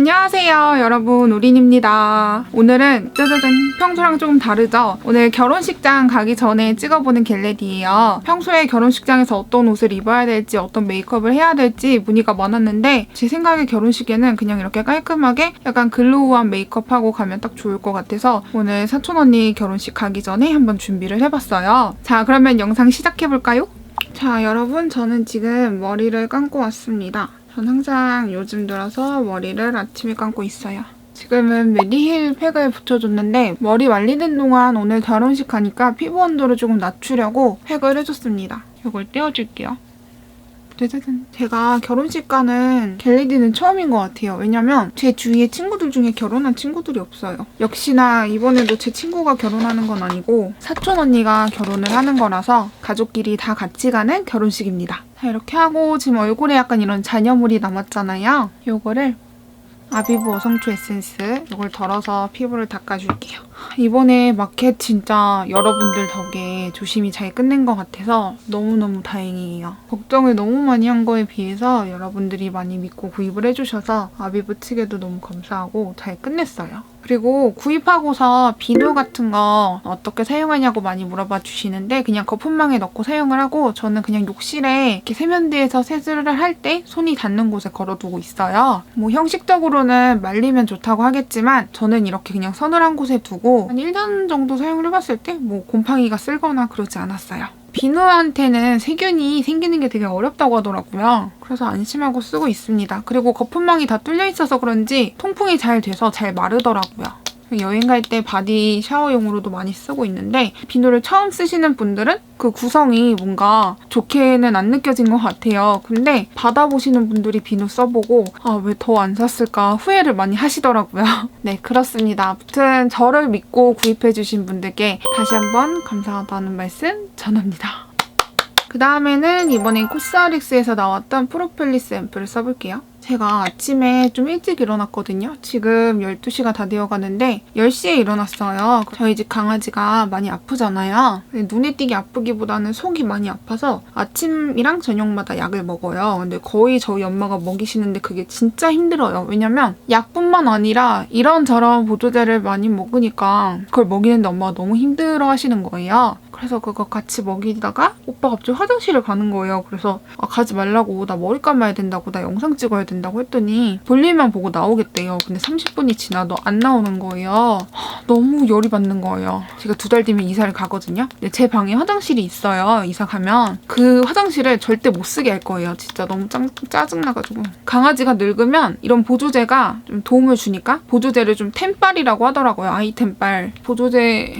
안녕하세요 여러분. 우린입니다. 오늘은 짜자잔. 평소랑 조금 다르죠? 오늘 결혼식장 가기 전에 찍어보는 겟레디예요. 평소에 결혼식장에서 어떤 옷을 입어야 될지 어떤 메이크업을 해야 될지 문의가 많았는데 제 생각에 결혼식에는 그냥 이렇게 깔끔하게 약간 글로우한 메이크업하고 가면 딱 좋을 것 같아서 오늘 사촌 언니 결혼식 가기 전에 한번 준비를 해봤어요. 자 그러면 영상 시작해볼까요? 자 여러분. 저는 지금 머리를 감고 왔습니다 전 항상 요즘 들어서 머리를 아침에 감고 있어요. 지금은 메디힐 팩을 붙여줬는데 머리 말리는 동안 오늘 결혼식 가니까 피부 온도를 조금 낮추려고 팩을 해줬습니다. 이걸 떼어줄게요. 짜자잔. 제가 결혼식 가는 겟레디는 처음인 것 같아요. 왜냐면 제 주위에 친구들 중에 결혼한 친구들이 없어요. 역시나 이번에도 제 친구가 결혼하는 건 아니고 사촌 언니가 결혼을 하는 거라서 가족끼리 다 같이 가는 결혼식입니다. 자 이렇게 하고 지금 얼굴에 약간 이런 잔여물이 남았잖아요. 요거를 아비브 어성초 에센스 이걸 덜어서 피부를 닦아줄게요. 이번에 마켓 진짜 여러분들 덕에 조심히 잘 끝낸 것 같아서 너무너무 다행이에요. 걱정을 너무 많이 한 거에 비해서 여러분들이 많이 믿고 구입을 해주셔서 아비브 측에도 너무 감사하고 잘 끝냈어요. 그리고 구입하고서 비누 같은 거 어떻게 사용하냐고 많이 물어봐 주시는데 그냥 거품망에 넣고 사용을 하고 저는 그냥 욕실에 이렇게 세면대에서 세수를 할 때 손이 닿는 곳에 걸어두고 있어요. 뭐 형식적으로는 말리면 좋다고 하겠지만 저는 이렇게 그냥 서늘한 곳에 두고 한 1년 정도 사용을 해봤을 때 뭐 곰팡이가 쓸거나 그러지 않았어요. 비누한테는 세균이 생기는 게 되게 어렵다고 하더라고요. 그래서 안심하고 쓰고 있습니다. 그리고 거품망이 다 뚫려 있어서 그런지 통풍이 잘 돼서 잘 마르더라고요. 여행 갈 때 바디 샤워용으로도 많이 쓰고 있는데 비누를 처음 쓰시는 분들은 그 구성이 뭔가 좋게는 안 느껴진 것 같아요. 근데 받아보시는 분들이 비누 써보고 아 왜 더 안 샀을까 후회를 많이 하시더라고요. 네 그렇습니다. 아무튼 저를 믿고 구입해주신 분들께 다시 한번 감사하다는 말씀 전합니다. 그 다음에는 이번에 코스알릭스에서 나왔던 프로펠리스 앰플을 써볼게요. 제가 아침에 좀 일찍 일어났거든요. 지금 12시가 다 되어 가는데 10시에 일어났어요. 저희 집 강아지가 많이 아프잖아요. 눈에 띄게 아프기보다는 속이 많이 아파서 아침이랑 저녁마다 약을 먹어요. 근데 거의 저희 엄마가 먹이시는데 그게 진짜 힘들어요. 왜냐면 약뿐만 아니라 이런저런 보조제를 많이 먹으니까 그걸 먹이는데 엄마가 너무 힘들어 하시는 거예요. 그래서 그거 같이 먹이다가 오빠가 갑자기 화장실을 가는 거예요. 그래서 아, 가지 말라고 나 머리 감아야 된다고 나 영상 찍어야 된다고 했더니 볼일만 보고 나오겠대요. 근데 30분이 지나도 안 나오는 거예요. 하, 너무 열이 받는 거예요. 제가 두 달 뒤면 이사를 가거든요. 근데 제 방에 화장실이 있어요. 이사 가면 그 화장실을 절대 못 쓰게 할 거예요. 진짜 너무 짱, 짜증나가지고 강아지가 늙으면 이런 보조제가 좀 도움을 주니까 보조제를 좀 템빨이라고 하더라고요. 아이 템빨 보조제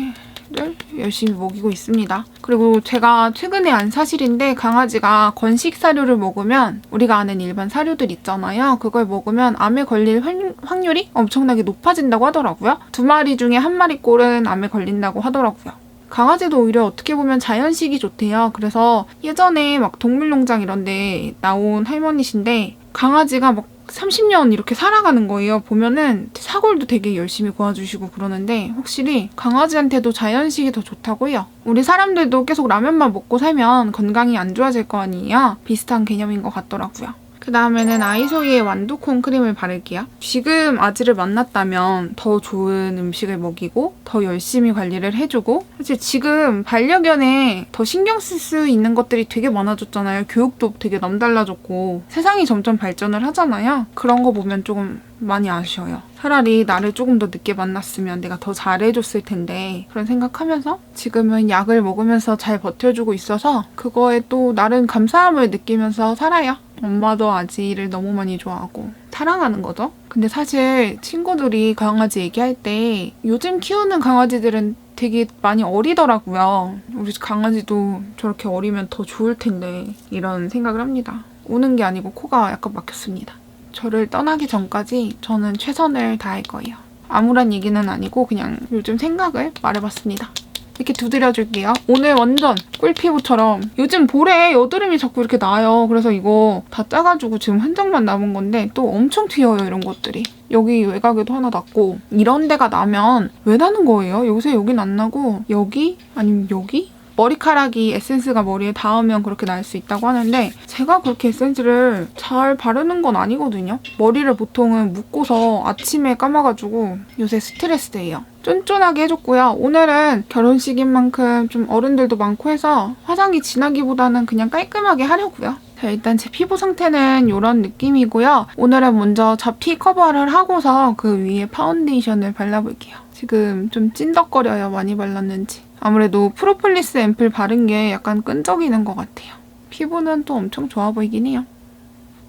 를 열심히 먹이고 있습니다. 그리고 제가 최근에 안 사실인데 강아지가 건식 사료를 먹으면 우리가 아는 일반 사료들 있잖아요. 그걸 먹으면 암에 걸릴 확- 확률이 엄청나게 높아진다고 하더라고요. 두 마리 중에 한 마리 꼴은 암에 걸린다고 하더라고요. 강아지도 오히려 어떻게 보면 자연식이 좋대요. 그래서 예전에 막 동물농장 이런 데 나온 할머니신데 강아지가 막 30년 이렇게 살아가는 거예요. 보면은 사골도 되게 열심히 구워주시고 그러는데 확실히 강아지한테도 자연식이 더 좋다고 해요. 우리 사람들도 계속 라면만 먹고 살면 건강이 안 좋아질 거 아니에요. 비슷한 개념인 것 같더라고요. 그 다음에는 아이소이의 완두콩 크림을 바를게요. 지금 아지를 만났다면 더 좋은 음식을 먹이고 더 열심히 관리를 해주고 사실 지금 반려견에 더 신경 쓸 수 있는 것들이 되게 많아졌잖아요. 교육도 되게 남달라졌고 세상이 점점 발전을 하잖아요. 그런 거 보면 조금 많이 아쉬워요. 차라리 나를 조금 더 늦게 만났으면 내가 더 잘해줬을 텐데 그런 생각하면서 지금은 약을 먹으면서 잘 버텨주고 있어서 그거에 또 나름 감사함을 느끼면서 살아요. 엄마도 아지를 너무 많이 좋아하고 사랑하는 거죠. 근데 사실 친구들이 강아지 얘기할 때 요즘 키우는 강아지들은 되게 많이 어리더라고요. 우리 강아지도 저렇게 어리면 더 좋을 텐데 이런 생각을 합니다. 우는 게 아니고 코가 약간 막혔습니다. 저를 떠나기 전까지 저는 최선을 다할 거예요. 아무런 얘기는 아니고 그냥 요즘 생각을 말해봤습니다. 이렇게 두드려줄게요. 오늘 완전 꿀피부처럼 요즘 볼에 여드름이 자꾸 이렇게 나요. 그래서 이거 다 짜가지고 지금 흔적만 남은 건데 또 엄청 튀어요 이런 것들이. 여기 외곽에도 하나 났고 이런 데가 나면 왜 나는 거예요? 요새 여긴 안 나고 여기 아니면 여기 머리카락이 에센스가 머리에 닿으면 그렇게 날 수 있다고 하는데 제가 그렇게 에센스를 잘 바르는 건 아니거든요. 머리를 보통은 묶고서 아침에 감아가지고 요새 스트레스예요. 쫀쫀하게 해줬고요. 오늘은 결혼식인 만큼 좀 어른들도 많고 해서 화장이 진하기보다는 그냥 깔끔하게 하려고요. 자, 일단 제 피부 상태는 이런 느낌이고요. 오늘은 먼저 잡티 커버를 하고서 그 위에 파운데이션을 발라볼게요. 지금 좀 찐덕거려요. 많이 발랐는지. 아무래도 프로폴리스 앰플 바른 게 약간 끈적이는 것 같아요. 피부는 또 엄청 좋아 보이긴 해요.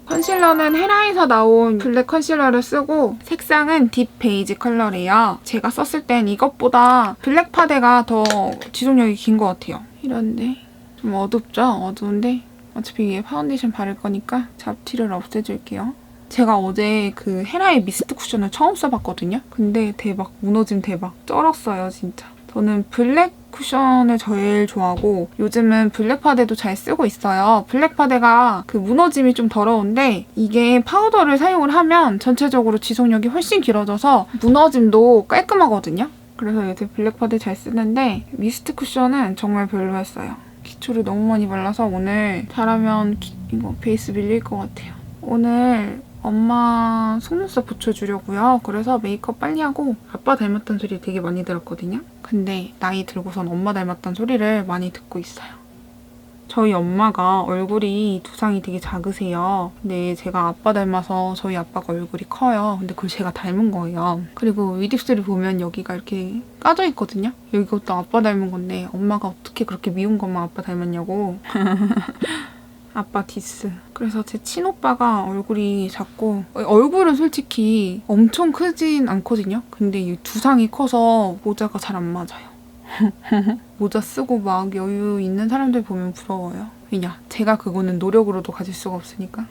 컨실러는 헤라에서 나온 블랙 컨실러를 쓰고 색상은 딥 베이지 컬러래요. 제가 썼을 땐 이것보다 블랙 파데가 더 지속력이 긴 것 같아요. 이런데 좀 어둡죠? 어두운데 어차피 위에 파운데이션 바를 거니까 잡티를 없애줄게요. 제가 어제 그 헤라의 미스트 쿠션을 처음 써봤거든요. 근데 대박 무너짐 대박 쩔었어요 진짜. 저는 블랙 쿠션을 제일 좋아하고 요즘은 블랙 파데도 잘 쓰고 있어요. 블랙 파데가 그 무너짐이 좀 더러운데 이게 파우더를 사용을 하면 전체적으로 지속력이 훨씬 길어져서 무너짐도 깔끔하거든요. 그래서 요새 블랙 파데 잘 쓰는데 미스트 쿠션은 정말 별로였어요. 기초를 너무 많이 발라서 오늘 잘하면 기- 이거 베이스 밀릴 것 같아요. 오늘 엄마 속눈썹 붙여주려고요. 그래서 메이크업 빨리 하고 아빠 닮았다는 소리 되게 많이 들었거든요. 근데 나이 들고선 엄마 닮았다는 소리를 많이 듣고 있어요. 저희 엄마가 얼굴이 두상이 되게 작으세요. 근데 제가 아빠 닮아서 저희 아빠가 얼굴이 커요. 근데 그걸 제가 닮은 거예요. 그리고 윗입술을 보면 여기가 이렇게 까져 있거든요. 이것도 아빠 닮은 건데 엄마가 어떻게 그렇게 미운 것만 아빠 닮았냐고. 아빠 디스. 그래서 제 친오빠가 얼굴이 작고 어, 얼굴은 솔직히 엄청 크진 않거든요. 근데 이 두상이 커서 모자가 잘 안 맞아요. 모자 쓰고 막 여유 있는 사람들 보면 부러워요. 왜냐? 제가 그거는 노력으로도 가질 수가 없으니까.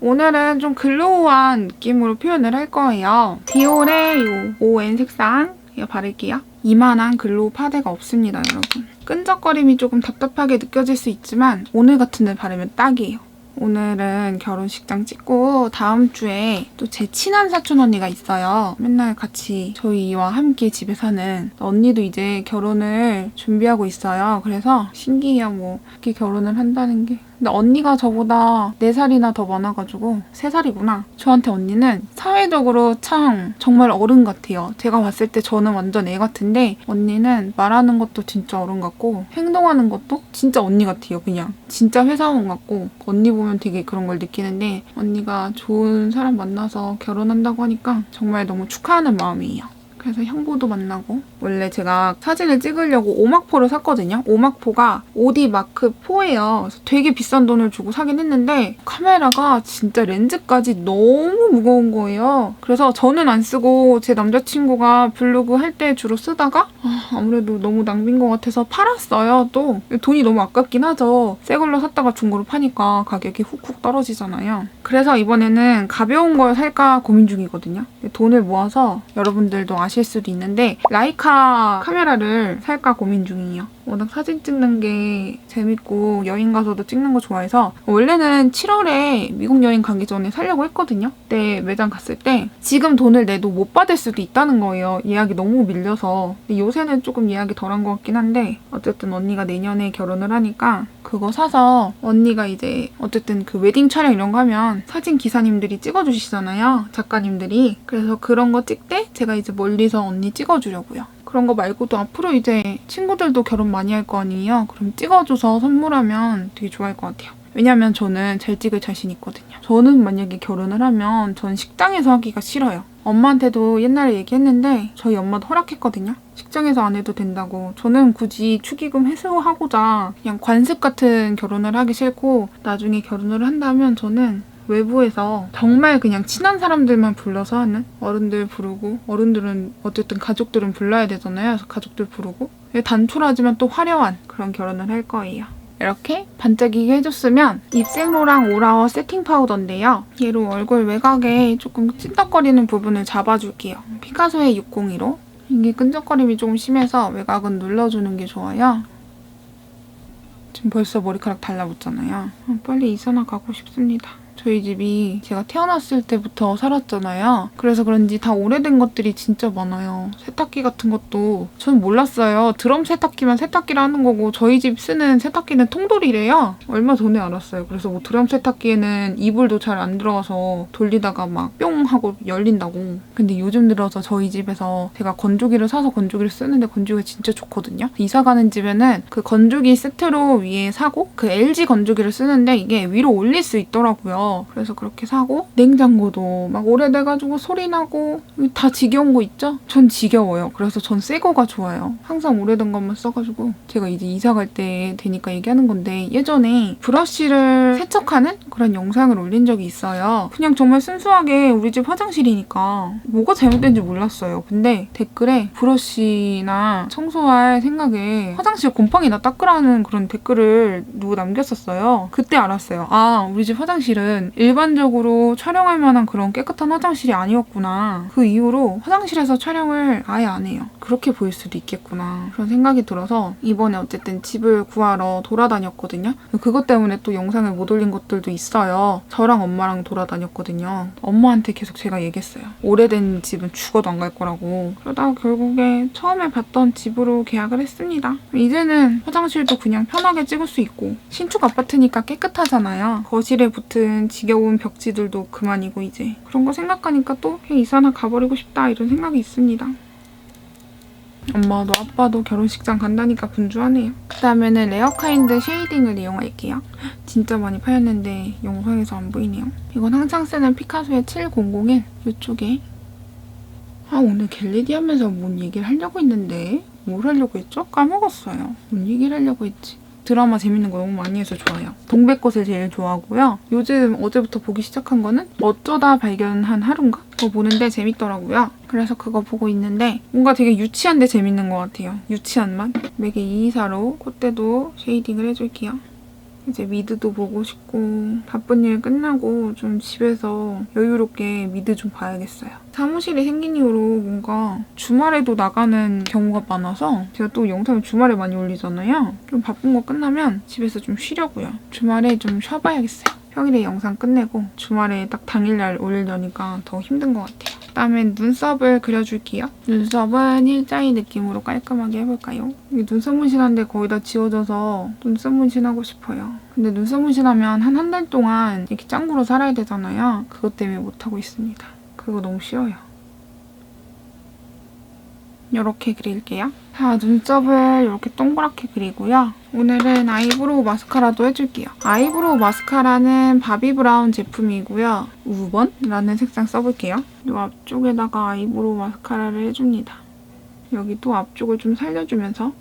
오늘은 좀 글로우한 느낌으로 표현을 할 거예요. 디올의 이 ON 색상 이거 바를게요. 이만한 글로우 파데가 없습니다, 여러분. 끈적거림이 조금 답답하게 느껴질 수 있지만 오늘 같은 날 바르면 딱이에요. 오늘은 결혼식장 찍고 다음 주에 또 제 친한 사촌 언니가 있어요. 맨날 같이 저희와 함께 집에 사는 언니도 이제 결혼을 준비하고 있어요. 그래서 신기해요, 뭐 이렇게 결혼을 한다는 게. 근데 언니가 저보다 4살이나 더 많아가지고 3살이구나. 저한테 언니는 사회적으로 참 정말 어른 같아요. 제가 봤을 때 저는 완전 애 같은데 언니는 말하는 것도 진짜 어른 같고 행동하는 것도 진짜 언니 같아요. 그냥 진짜 회사원 같고 언니 보면 되게 그런 걸 느끼는데 언니가 좋은 사람 만나서 결혼한다고 하니까 정말 너무 축하하는 마음이에요. 그래서 형부도 만나고 원래 제가 사진을 찍으려고 오막포를 샀거든요. 오막포가 오디 마크 4예요. 그래서 되게 비싼 돈을 주고 사긴 했는데 카메라가 진짜 렌즈까지 너무 무거운 거예요. 그래서 저는 안 쓰고 제 남자친구가 블로그 할 때 주로 쓰다가 아, 아무래도 너무 낭비인 것 같아서 팔았어요. 또 돈이 너무 아깝긴 하죠. 새 걸로 샀다가 중고로 파니까 가격이 훅훅 떨어지잖아요. 그래서 이번에는 가벼운 걸 살까 고민 중이거든요. 돈을 모아서 여러분들도 아실 수도 있는데 라이카 카메라를 살까 고민 중이에요. 워낙 사진 찍는 게 재밌고 여행 가서도 찍는 거 좋아해서 원래는 7월에 미국 여행 가기 전에 살려고 했거든요. 그때 매장 갔을 때 지금 돈을 내도 못 받을 수도 있다는 거예요. 예약이 너무 밀려서. 요새는 조금 예약이 덜한 것 같긴 한데 어쨌든 언니가 내년에 결혼을 하니까 그거 사서 언니가 이제 어쨌든 그 웨딩 촬영 이런 거 하면 사진 기사님들이 찍어주시잖아요. 작가님들이. 그래서 그런 거 찍 때 제가 이제 멀리서 언니 찍어주려고요. 그런 거 말고도 앞으로 이제 친구들도 결혼 많이 할 거 아니에요. 그럼 찍어줘서 선물하면 되게 좋아할 것 같아요. 왜냐면 저는 잘 찍을 자신 있거든요. 저는 만약에 결혼을 하면 전 식당에서 하기가 싫어요. 엄마한테도 옛날에 얘기했는데 저희 엄마도 허락했거든요. 식장에서 안 해도 된다고. 저는 굳이 축의금 회수하고자 그냥 관습 같은 결혼을 하기 싫고 나중에 결혼을 한다면 저는 외부에서 정말 그냥 친한 사람들만 불러서 하는 어른들 부르고 어른들은 어쨌든 가족들은 불러야 되잖아요. 그래서 가족들 부르고 단촐하지만 또 화려한 그런 결혼을 할 거예요. 이렇게 반짝이게 해줬으면 입생로랑 오라워 세팅 파우더인데요. 얘로 얼굴 외곽에 조금 찐덕거리는 부분을 잡아줄게요. 피카소의 602로 이게 끈적거림이 조금 심해서 외곽은 눌러주는 게 좋아요. 지금 벌써 머리카락 달라붙잖아요. 어, 빨리 이사나 가고 싶습니다. 저희 집이 제가 태어났을 때부터 살았잖아요. 그래서 그런지 다 오래된 것들이 진짜 많아요. 세탁기 같은 것도 전 몰랐어요. 드럼 세탁기만 세탁기를 하는 거고 저희 집 쓰는 세탁기는 통돌이래요. 얼마 전에 알았어요. 그래서 뭐 드럼 세탁기에는 이불도 잘 안 들어가서 돌리다가 막 뿅 하고 열린다고. 근데 요즘 들어서 저희 집에서 제가 건조기를 사서 건조기를 쓰는데 건조기가 진짜 좋거든요. 이사 가는 집에는 그 건조기 세트로 위에 사고 그 LG 건조기를 쓰는데 이게 위로 올릴 수 있더라고요. 그래서 그렇게 사고 냉장고도 막 오래돼가지고 소리 나고 다 지겨운 거 있죠? 전 지겨워요. 그래서 전 새 거가 좋아요. 항상 오래된 것만 써가지고 제가 이제 이사 갈 때 되니까 얘기하는 건데 예전에 브러쉬를 세척하는 그런 영상을 올린 적이 있어요. 그냥 정말 순수하게 우리 집 화장실이니까 뭐가 잘못된지 몰랐어요. 근데 댓글에 브러쉬나 청소할 생각에 화장실 곰팡이나 닦으라는 그런 댓글을 누구 남겼었어요. 그때 알았어요. 아, 우리 집 화장실은 일반적으로 촬영할 만한 그런 깨끗한 화장실이 아니었구나. 그 이후로 화장실에서 촬영을 아예 안 해요. 그렇게 보일 수도 있겠구나. 그런 생각이 들어서 이번에 어쨌든 집을 구하러 돌아다녔거든요. 그것 때문에 또 영상을 못 올린 것들도 있어요. 저랑 엄마랑 돌아다녔거든요. 엄마한테 계속 제가 얘기했어요. 오래된 집은 죽어도 안 갈 거라고. 그러다가 결국에 처음에 봤던 집으로 계약을 했습니다. 이제는 화장실도 그냥 편하게 찍을 수 있고 신축 아파트니까 깨끗하잖아요. 거실에 붙은 지겨운 벽지들도 그만이고 이제 그런 거 생각하니까 또 그냥 이사나 가버리고 싶다 이런 생각이 있습니다. 엄마도 아빠도 결혼식장 간다니까 분주하네요. 그 다음에는 레어카인드 쉐이딩을 이용할게요. 진짜 많이 파였는데 영상에서 안 보이네요. 이건 항상 쓰는 피카소의 7001 이쪽에 아 오늘 겟레디 하면서 뭔 얘기를 하려고 했는데 뭘 하려고 했죠? 까먹었어요. 뭔 얘기를 하려고 했지? 드라마 재밌는 거 너무 많이 해서 좋아요. 동백꽃을 제일 좋아하고요. 요즘 어제부터 보기 시작한 거는 어쩌다 발견한 하루인가? 그거 보는데 재밌더라고요. 그래서 그거 보고 있는데 뭔가 되게 유치한데 재밌는 것 같아요. 유치한 맛? 맥의 이이사로 콧대도 쉐이딩을 해줄게요. 이제 미드도 보고 싶고 바쁜 일 끝나고 좀 집에서 여유롭게 미드 좀 봐야겠어요. 사무실이 생긴 이후로 뭔가 주말에도 나가는 경우가 많아서 제가 또 영상을 주말에 많이 올리잖아요. 좀 바쁜 거 끝나면 집에서 좀 쉬려고요. 주말에 좀 쉬어봐야겠어요. 평일에 영상 끝내고 주말에 딱 당일날 올리려니까 더 힘든 것 같아요. 그다음에 눈썹을 그려줄게요. 눈썹은 일자인 느낌으로 깔끔하게 해볼까요? 이게 눈썹 문신한데 거의 다 지워져서 눈썹 문신하고 싶어요. 근데 눈썹 문신하면 한 한 달 동안 이렇게 짱구로 살아야 되잖아요. 그것 때문에 못하고 있습니다. 그거 너무 싫어요. 이렇게 그릴게요. 자, 눈썹을 이렇게 동그랗게 그리고요. 오늘은 아이브로우 마스카라도 해줄게요. 아이브로우 마스카라는 바비 브라운 제품이고요. 5번이라는 색상 써볼게요. 이 앞쪽에다가 아이브로우 마스카라를 해줍니다. 여기 또 앞쪽을 좀 살려주면서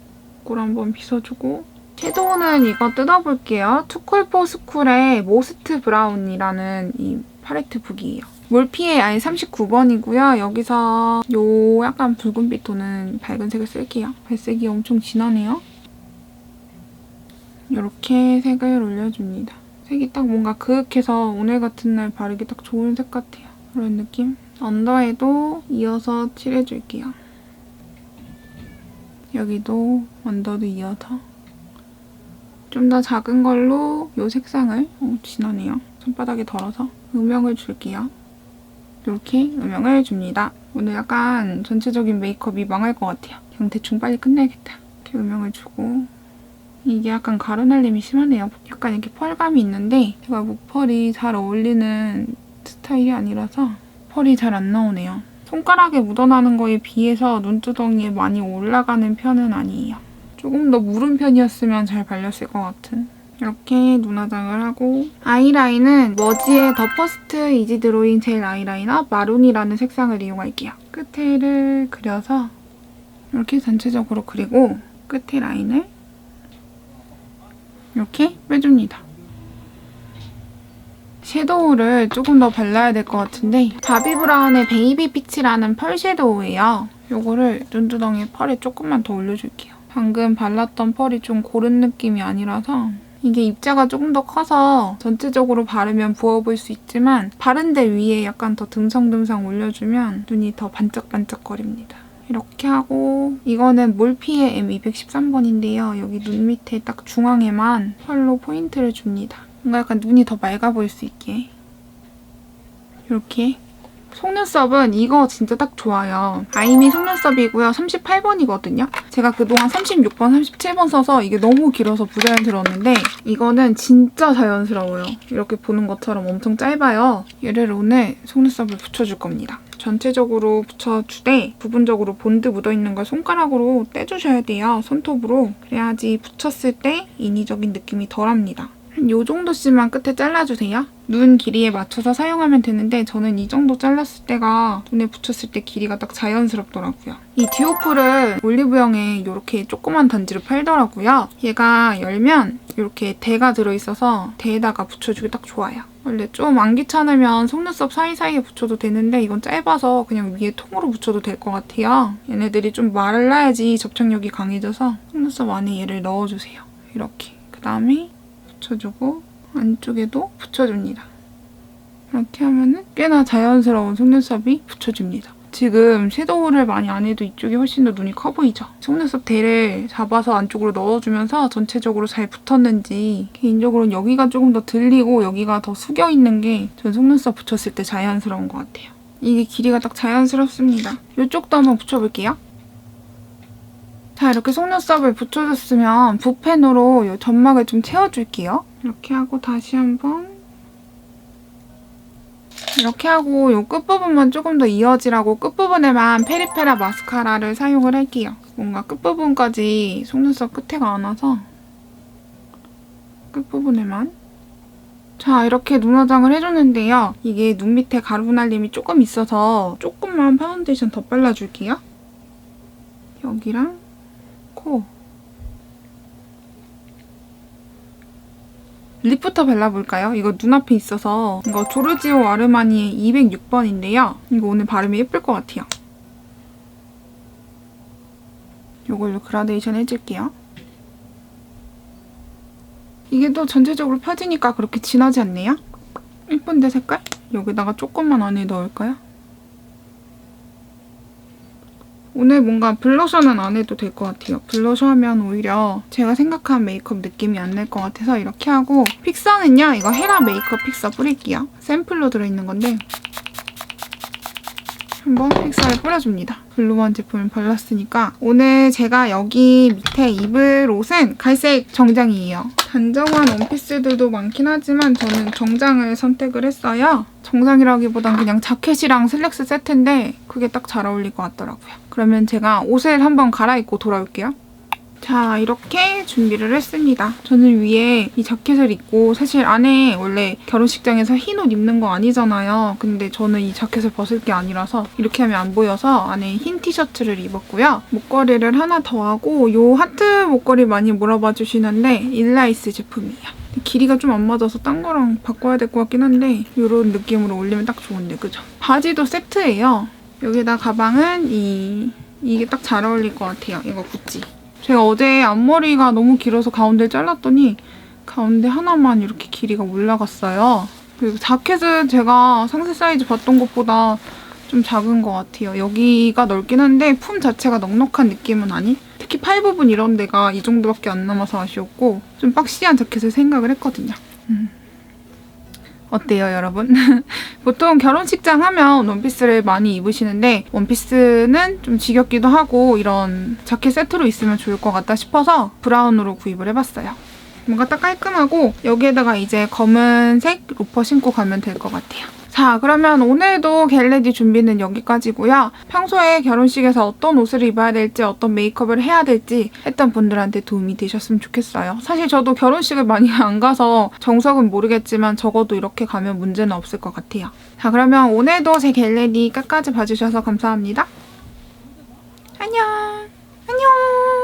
꿀 한번 빗어주고 섀도우는 이거 뜯어볼게요. 투쿨포 스쿨의 모스트 브라운이라는 이 팔레트 북이에요. 몰피의 아이 39번이고요. 여기서 요 약간 붉은빛 도는 밝은 색을 쓸게요. 발색이 엄청 진하네요. 이렇게 색을 올려줍니다. 색이 딱 뭔가 그윽해서 오늘 같은 날 바르기 딱 좋은 색 같아요. 그런 느낌? 언더에도 이어서 칠해줄게요. 여기도 언더도 이어서 좀 더 작은 걸로 이 색상을 어, 진하네요. 손바닥에 덜어서 음영을 줄게요. 이렇게 음영을 줍니다. 오늘 약간 전체적인 메이크업이 망할 것 같아요. 그냥 대충 빨리 끝내야겠다. 이렇게 음영을 주고 이게 약간 가루날림이 심하네요. 약간 이렇게 펄감이 있는데 제가 목펄이 잘 어울리는 스타일이 아니라서 펄이 잘 안 나오네요. 손가락에 묻어나는 거에 비해서 눈두덩이에 많이 올라가는 편은 아니에요. 조금 더 무른 편이었으면 잘 발렸을 것 같은. 이렇게 눈화장을 하고 아이라인은 머지의 더 퍼스트 이지 드로잉 젤 아이라이너 마룬이라는 색상을 이용할게요. 끝에를 그려서 이렇게 전체적으로 그리고 끝에 라인을 이렇게 빼줍니다. 섀도우를 조금 더 발라야 될 것 같은데 바비 브라운의 베이비 피치라는 펄 섀도우예요. 이거를 눈두덩이 펄에 조금만 더 올려줄게요. 방금 발랐던 펄이 좀 고른 느낌이 아니라서 이게 입자가 조금 더 커서 전체적으로 바르면 부어 보일 수 있지만 바른 데 위에 약간 더 듬성듬성 올려주면 눈이 더 반짝반짝거립니다. 이렇게 하고 이거는 몰피의 M213번인데요. 여기 눈 밑에 딱 중앙에만 펄로 포인트를 줍니다. 뭔가 약간 눈이 더 맑아 보일 수 있게 이렇게 속눈썹은 이거 진짜 딱 좋아요. 아이미 속눈썹이고요. 38번이거든요. 제가 그동안 36번, 37번 써서 이게 너무 길어서 부자연스러웠는데 이거는 진짜 자연스러워요. 이렇게 보는 것처럼 엄청 짧아요. 얘를 오늘 속눈썹을 붙여줄 겁니다. 전체적으로 붙여주되 부분적으로 본드 묻어있는 걸 손가락으로 떼주셔야 돼요. 손톱으로. 그래야지 붙였을 때 인위적인 느낌이 덜합니다. 한 요 정도씩만 끝에 잘라주세요. 눈 길이에 맞춰서 사용하면 되는데 저는 이 정도 잘랐을 때가 눈에 붙였을 때 길이가 딱 자연스럽더라고요. 이 디오플은 올리브영에 이렇게 조그만 단지로 팔더라고요. 얘가 열면 이렇게 대가 들어있어서 대에다가 붙여주기 딱 좋아요. 원래 좀 안 귀찮으면 속눈썹 사이사이에 붙여도 되는데 이건 짧아서 그냥 위에 통으로 붙여도 될 것 같아요. 얘네들이 좀 말라야지 접착력이 강해져서 속눈썹 안에 얘를 넣어주세요. 이렇게. 그 다음에 붙여주고 안쪽에도 붙여줍니다. 이렇게 하면은 꽤나 자연스러운 속눈썹이 붙여집니다. 지금 섀도우를 많이 안 해도 이쪽이 훨씬 더 눈이 커 보이죠? 속눈썹 대를 잡아서 안쪽으로 넣어주면서 전체적으로 잘 붙었는지 개인적으로는 여기가 조금 더 들리고 여기가 더 숙여 있는 게 전 속눈썹 붙였을 때 자연스러운 것 같아요. 이게 길이가 딱 자연스럽습니다. 이쪽도 한번 붙여볼게요. 자 이렇게 속눈썹을 붙여줬으면 붓펜으로 이 점막을 좀 채워줄게요. 이렇게 하고 다시 한번 이렇게 하고 이 끝부분만 조금 더 이어지라고 끝부분에만 페리페라 마스카라를 사용을 할게요. 뭔가 끝부분까지 속눈썹 끝에가 안 와서 끝부분에만 자 이렇게 눈 화장을 해줬는데요. 이게 눈 밑에 가루 날림이 조금 있어서 조금만 파운데이션 더 발라줄게요. 여기랑 코 립부터 발라볼까요? 이거 눈앞에 있어서 이거 조르지오 아르마니의 206번인데요. 이거 오늘 바르면 예쁠 것 같아요. 이걸로 그라데이션 해줄게요. 이게 또 전체적으로 펴지니까 그렇게 진하지 않네요? 예쁜데 색깔? 여기다가 조금만 안에 넣을까요? 오늘 뭔가 블러셔는 안 해도 될 것 같아요. 블러셔 하면 오히려 제가 생각한 메이크업 느낌이 안 날 것 같아서 이렇게 하고 픽서는요. 이거 헤라 메이크업 픽서 뿌릴게요. 샘플로 들어있는 건데 한번 픽서를 뿌려줍니다. 블루원 제품을 발랐으니까 오늘 제가 여기 밑에 입을 옷은 갈색 정장이에요. 단정한 원피스들도 많긴 하지만 저는 정장을 선택을 했어요. 정장이라기보단 그냥 자켓이랑 슬랙스 세트인데 그게 딱 잘 어울릴 것 같더라고요. 그러면 제가 옷을 한번 갈아입고 돌아올게요. 자 이렇게 준비를 했습니다. 저는 위에 이 자켓을 입고 사실 안에 원래 결혼식장에서 흰 옷 입는 거 아니잖아요. 근데 저는 이 자켓을 벗을 게 아니라서 이렇게 하면 안 보여서 안에 흰 티셔츠를 입었고요. 목걸이를 하나 더 하고 이 하트 목걸이 많이 물어봐 주시는데 일라이스 제품이에요. 길이가 좀 안 맞아서 딴 거랑 바꿔야 될 것 같긴 한데 이런 느낌으로 올리면 딱 좋은데 그죠? 바지도 세트예요. 여기다 가방은 이 이게 딱 잘 어울릴 것 같아요. 이거 구찌. 제가 어제 앞머리가 너무 길어서 가운데 잘랐더니 가운데 하나만 이렇게 길이가 올라갔어요. 그리고 자켓은 제가 상세 사이즈 봤던 것보다 좀 작은 것 같아요. 여기가 넓긴 한데 품 자체가 넉넉한 느낌은 아닌? 특히 팔 부분 이런 데가 이 정도밖에 안 남아서 아쉬웠고 좀 박시한 자켓을 생각을 했거든요. 음. 어때요, 여러분? 보통 결혼식장 하면 원피스를 많이 입으시는데 원피스는 좀 지겹기도 하고 이런 자켓 세트로 있으면 좋을 것 같다 싶어서 브라운으로 구입을 해봤어요. 뭔가 딱 깔끔하고 여기에다가 이제 검은색 로퍼 신고 가면 될 것 같아요. 자, 그러면 오늘도 겟레디 준비는 여기까지고요. 평소에 결혼식에서 어떤 옷을 입어야 될지, 어떤 메이크업을 해야 될지 했던 분들한테 도움이 되셨으면 좋겠어요. 사실 저도 결혼식을 많이 안 가서 정석은 모르겠지만 적어도 이렇게 가면 문제는 없을 것 같아요. 자, 그러면 오늘도 제 겟레디 끝까지 봐주셔서 감사합니다. 안녕!